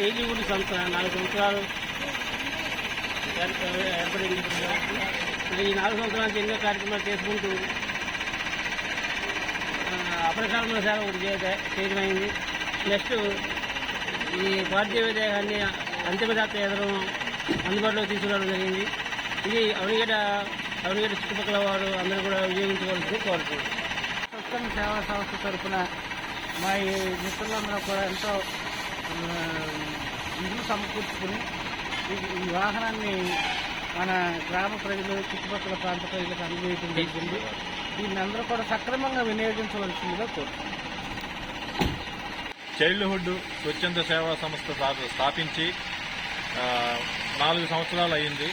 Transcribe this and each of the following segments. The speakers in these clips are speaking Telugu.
కేజీగూడి సంస్థ నాలుగు సంవత్సరాలు ఏర్పడింది. ఇప్పుడు ఈ నాలుగు సంవత్సరాలు ఎన్నో కార్యక్రమాలు చేసుకుంటూ అపరకాలంలో సేవ ఒకటి చేయడమైంది నెక్స్ట్ ఈ పార్థివ దేహాన్ని అంతిమ కేంద్రం ఎదురు అందుబాటులో తీసుకురావడం జరిగింది. ఇది అవనిగడ అవనిగడ చుట్టుపక్కల వారు అందరూ కూడా వినియోగించవలసింది కోరుతున్నాను ప్రస్తుతం సేవా సంస్థ తరఫున మా ఈ మిత్రులందరూ కూడా ఎంతో నిధులు సమకూర్చుకుని ఈ- వాహనాన్ని మన గ్రామ ప్రజలు చుట్టుపక్కల ప్రాంత ప్రజలకు అందజేయడం జరిగింది. దీన్ని అందరూ కూడా సక్రమంగా వినియోగించవలసిందిగా కోరుతున్నాం. చైల్డ్హుడ్ స్వచ్ఛంద సేవా సంస్థ స్థాపించి నాలుగు సంవత్సరాలు అయింది.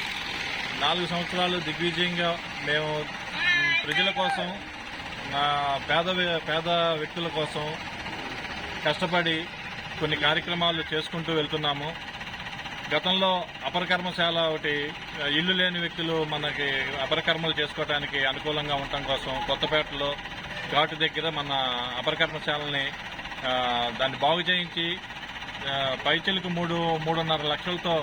నాలుగు సంవత్సరాలు దిగ్విజయంగా మేము ప్రజల కోసం పేద వ్య- పేద వ్యక్తుల కోసం కష్టపడి కొన్ని కార్యక్రమాలు చేసుకుంటూ వెళ్తున్నాము. గతంలో అపరకర్మశాల ఒకటి ఇల్లు లేని వ్యక్తులు మనకి అపరకర్మలు చేసుకోవడానికి అనుకూలంగా ఉండటం కోసం కొత్తపేటలో ఘాటు దగ్గర మన అపరకర్మశాలని దాన్ని బాగు చేయించి ఆ, మూడు మూడున్నర లక్షలతో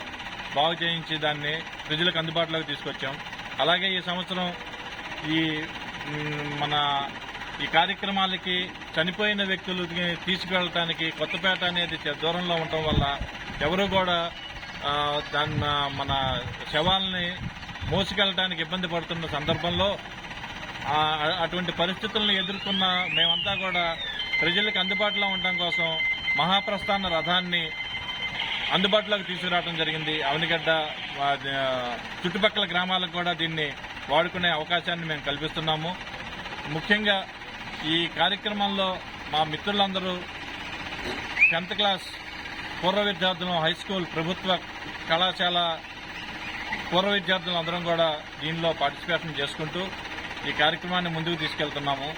బాగు చేయించి దాన్ని ప్రజలకు అందుబాటులోకి తీసుకొచ్చాం. అలాగే ఈ సంవత్సరం ఈ మన ఈ కార్యక్రమాలకి చనిపోయిన వ్యక్తులకి తీసుకెళ్ళటానికి కొత్తపేట అనేది దూరంలో ఉండటం వల్ల ఎవరు కూడా దాన్ని మన శవాల్ని మోసుకెళ్ళడానికి ఇబ్బంది పడుతున్న సందర్భంలో అటువంటి పరిస్థితులను ఎదుర్కొన్న మేమంతా కూడా ప్రజలకు అందుబాటులో ఉండటం కోసం మహాప్రస్థాన రథాన్ని అందుబాటులోకి తీసుకురావడం జరిగింది. అవనిగడ్డ చుట్టుపక్కల గ్రామాలకు కూడా దీన్ని వాడుకునే అవకాశాన్ని మేము కల్పిస్తున్నాము. ముఖ్యంగా ఈ కార్యక్రమంలో మా మిత్రులందరూ టెన్త్ క్లాస్ పూర్వ విద్యార్థులు హై స్కూల్ ప్రభుత్వ కళాశాల పూర్వ విద్యార్థులందరం కూడా దీనిలో పార్టిసిపేషన్ చేసుకుంటూ ఈ కార్యక్రమాన్ని ముందుకు తీసుకెళ్తున్నాము.